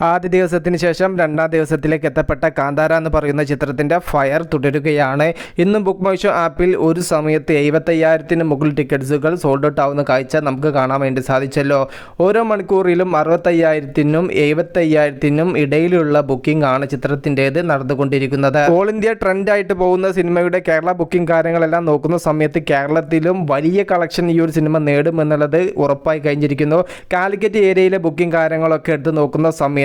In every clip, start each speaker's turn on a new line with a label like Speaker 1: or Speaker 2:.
Speaker 1: ആദ്യ ദിവസത്തിന് ശേഷം രണ്ടാം ദിവസത്തിലേക്ക് എത്തപ്പെട്ട കാന്താര എന്ന് പറയുന്ന ചിത്രത്തിന്റെ ഫയർ തുടരുകയാണ്. ഇന്നും ബുക്ക് മൈഷോ ആപ്പിൽ ഒരു സമയത്ത് എഴുപത്തയ്യായിരത്തിന് മുകളിൽ ടിക്കറ്റ്സുകൾ സോൾഡ് ഔട്ട് ആവുന്ന കാഴ്ച നമുക്ക് കാണാൻ വേണ്ടി സാധിച്ചല്ലോ. ഓരോ മണിക്കൂറിലും അറുപത്തയ്യായിരത്തിനും എഴുപത്തയ്യായിരത്തിനും ഇടയിലുള്ള ബുക്കിംഗ് ആണ് ചിത്രത്തിന്റേത് നടന്നുകൊണ്ടിരിക്കുന്നത്. ഓൾ ഇന്ത്യ ട്രെൻഡായിട്ട് പോകുന്ന സിനിമയുടെ കേരള ബുക്കിംഗ് കാര്യങ്ങളെല്ലാം നോക്കുന്ന സമയത്ത് കേരളത്തിലും വലിയ കളക്ഷൻ ഈ ഒരു സിനിമ നേടുമെന്നുള്ളത് ഉറപ്പായി കഴിഞ്ഞിരിക്കുന്നു. കാലിക്കറ്റ് ഏരിയയിലെ ബുക്കിംഗ് കാര്യങ്ങളൊക്കെ എടുത്ത് നോക്കുന്ന സമയത്ത്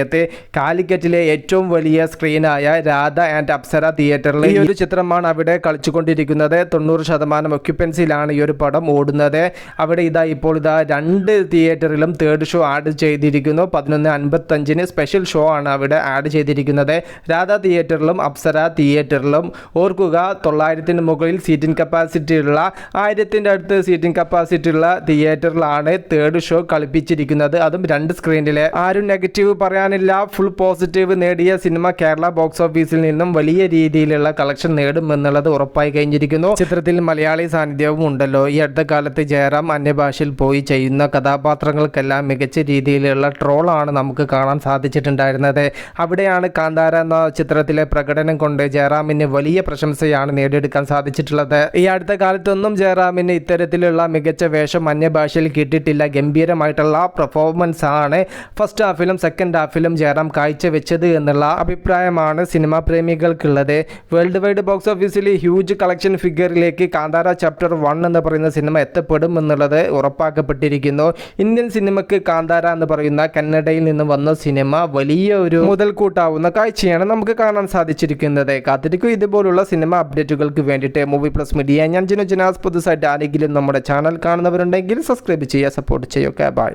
Speaker 1: കാലിക്കറ്റിലെ ഏറ്റവും വലിയ സ്ക്രീനായ രാധ ആൻഡ് അപ്സര തിയേറ്ററിൽ ഈ ഒരു ചിത്രമാണ് അവിടെ കളിച്ചുകൊണ്ടിരിക്കുന്നത്. തൊണ്ണൂറ് ശതമാനം ഒക്യുപ്പൻസിയിലാണ് ഈ ഒരു പടം ഓടുന്നത്. അവിടെ ഇതാ ഇപ്പോൾ ഇതാ രണ്ട് തിയേറ്ററിലും തേർഡ് ഷോ ആഡ് ചെയ്തിരിക്കുന്നു. പതിനൊന്ന് അൻപത്തഞ്ചിന് സ്പെഷ്യൽ ഷോ ആണ് അവിടെ ആഡ് ചെയ്തിരിക്കുന്നത്. രാധ തിയേറ്ററിലും അപ്സര തിയേറ്ററിലും ഓർക്കുക തൊള്ളായിരത്തിന് മുകളിൽ സീറ്റിംഗ് കപ്പാസിറ്റി ഉള്ള ആയിരത്തിന്റെ അടുത്ത് സീറ്റിംഗ് കപ്പാസിറ്റി ഉള്ള തിയേറ്ററിലാണ് തേർഡ് ഷോ കളിപ്പിച്ചിരിക്കുന്നത്. അതും രണ്ട് സ്ക്രീനിലെ ആരും നെഗറ്റീവ് പറയാനില്ല ഫുൾ പോസിറ്റീവ് നേടിയ സിനിമ കേരള ബോക്സ് ഓഫീസിൽ നിന്നും വലിയ രീതിയിലുള്ള കളക്ഷൻ നേടുമെന്നുള്ളത് ഉറപ്പായി കഴിഞ്ഞിരിക്കുന്നു. ചിത്രത്തിൽ മലയാളി സാന്നിധ്യവും ഉണ്ടല്ലോ. ഈ അടുത്ത കാലത്ത് ജയറാം അന്യഭാഷയിൽ പോയി ചെയ്യുന്ന കഥാപാത്രങ്ങൾക്കെല്ലാം മികച്ച രീതിയിലുള്ള ട്രോളാണ് നമുക്ക് കാണാൻ സാധിച്ചിട്ടുണ്ടായിരുന്നത്. അവിടെയാണ് കാന്താര എന്ന ചിത്രത്തിലെ പ്രകടനം കൊണ്ട് ജയറാമിന് വലിയ പ്രശംസയാണ് നേടിയെടുക്കാൻ സാധിച്ചിട്ടുള്ളത്. ഈ അടുത്ത കാലത്തൊന്നും ജയറാമിന് ഇത്തരത്തിലുള്ള മികച്ച വേഷം അന്യഭാഷയിൽ കിട്ടിയിട്ടില്ല. ഗംഭീരമായിട്ടുള്ള പെർഫോമൻസ് ആണ്. ഫസ്റ്റ് ഹാഫിലും സെക്കൻഡ് ഹാഫിലും ജയറാം കാഴ്ചവെച്ചത് എന്നുള്ള അഭിപ്രായമാണ് സിനിമാ പ്രേമികൾക്കുള്ളത്. വേൾഡ് വൈഡ് ബോക്സ് ഓഫീസിൽ ഹ്യൂജ് കളക്ഷൻ ഫിഗറിലേക്ക് കാന്താര ചാപ്റ്റർ വൺ എന്ന് പറയുന്ന സിനിമ എത്തപ്പെടും എന്നുള്ളത് ഉറപ്പാക്കപ്പെട്ടിരിക്കുന്നു. ഇന്ത്യൻ സിനിമയ്ക്ക് കാന്താര എന്ന് പറയുന്ന കന്നഡയിൽ നിന്ന് വന്ന സിനിമ വലിയ ഒരു മുതൽക്കൂട്ടാവുന്ന കാഴ്ചയാണ് നമുക്ക് കാണാൻ സാധിച്ചിരിക്കുന്നത്. കാത്തിരിക്കും ഇതുപോലുള്ള സിനിമ അപ്ഡേറ്റുകൾക്ക് വേണ്ടിയിട്ട് മൂവി പ്ലസ് മീഡിയ ഞാൻ ജിനോ ജിനാസ്. പുതുസായിട്ട് ആരെങ്കിലും നമ്മുടെ ചാനൽ കാണുന്നവരുണ്ടെങ്കിൽ സബ്സ്ക്രൈബ് ചെയ്യുക സപ്പോർട്ട് ചെയ്യുക. ബൈ